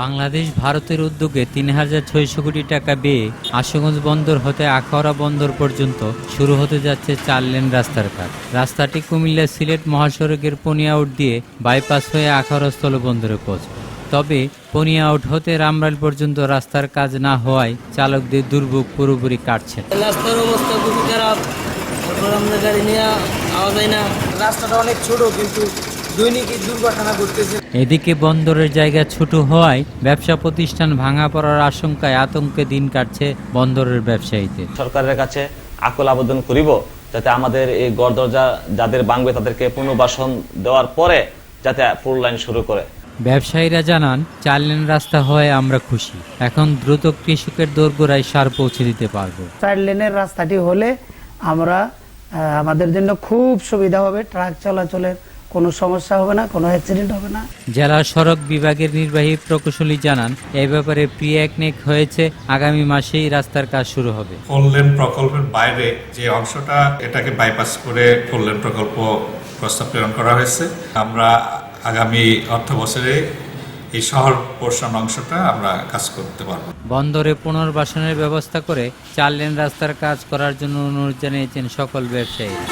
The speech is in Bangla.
বাংলাদেশ ভারতের উদ্যোগে তিন হাজার ছয়শো কোটি টাকা ব্যয়ে আশুগঞ্জ বন্দর হতে আখাউড়া বন্দর পর্যন্ত শুরু হতে যাচ্ছে চার লেন রাস্তার কাজ। রাস্তাটি কুমিল্লা সিলেট মহাসড়কের পনিয়াউট দিয়ে বাইপাস হয়ে আখাউড়া স্থলবন্দরে পৌঁছবে। তবে পনিয়াউট হতে রামরাইল পর্যন্ত রাস্তার কাজ না হওয়ায় চালকদের দুর্ভোগ পুরোপুরি কাটছে। রাস্তার অবস্থা খুবই খারাপ। গাড়ি নিয়ে আওয়া যায় না। রাস্তাটা অনেক ছোট, কিন্তু দৈনিকই দুর্ঘটনা ঘটতেছে। এদিকে বন্দরের জায়গা ছোট হওয়ায় ব্যবসা প্রতিষ্ঠান ভাঙা পড়ার আশঙ্কায় আতঙ্কে দিন কাটছে বন্দরের ব্যবসায়ীদের। সরকারের কাছে আকুল আবেদন করিব যাতে আমাদের এই গড় দরজা যাদের ভাঙবে তাদেরকে পুনর্বাসন দেওয়ার পরে যাতে ফুল লাইন শুরু করে। ব্যবসায়ীরা জানান চার লেন রাস্তা হওয়ায় আমরা খুশি। এখন দ্রুত কৃষকের দোরগোড়ায় সার পৌঁছে দিতে পারব। চার লেনের রাস্তাটি হলে আমরা আহ, আমাদের জন্য খুব সুবিধা হবে ট্রাক চলাচলের কোনো সমস্যা হবে না কোনো অ্যাক্সিডেন্ট হবে না। জেলা সড়ক বিভাগের নির্বাহী প্রকৌশলী জানান এই ব্যাপারে প্রি একনেক হয়েছে আগামী মাসেই রাস্তার কাজ শুরু হবে। ফোর লেন প্রকল্পের বাইরে যে অংশটা এটাকে বাইপাস করে ফোর লেন প্রকল্প প্রস্তাব প্রেরণ করা হয়েছে আমরা আগামী অর্থ বছরে এই শহর পোর্শন অংশটা আমরা কাজ করতে পারব। বন্দরে পুনর্বাসনের ব্যবস্থা করে চার লেন রাস্তার কাজ করার জন্য অনুরোধ জানিয়েছেন সকল ব্যবসায়ীরা।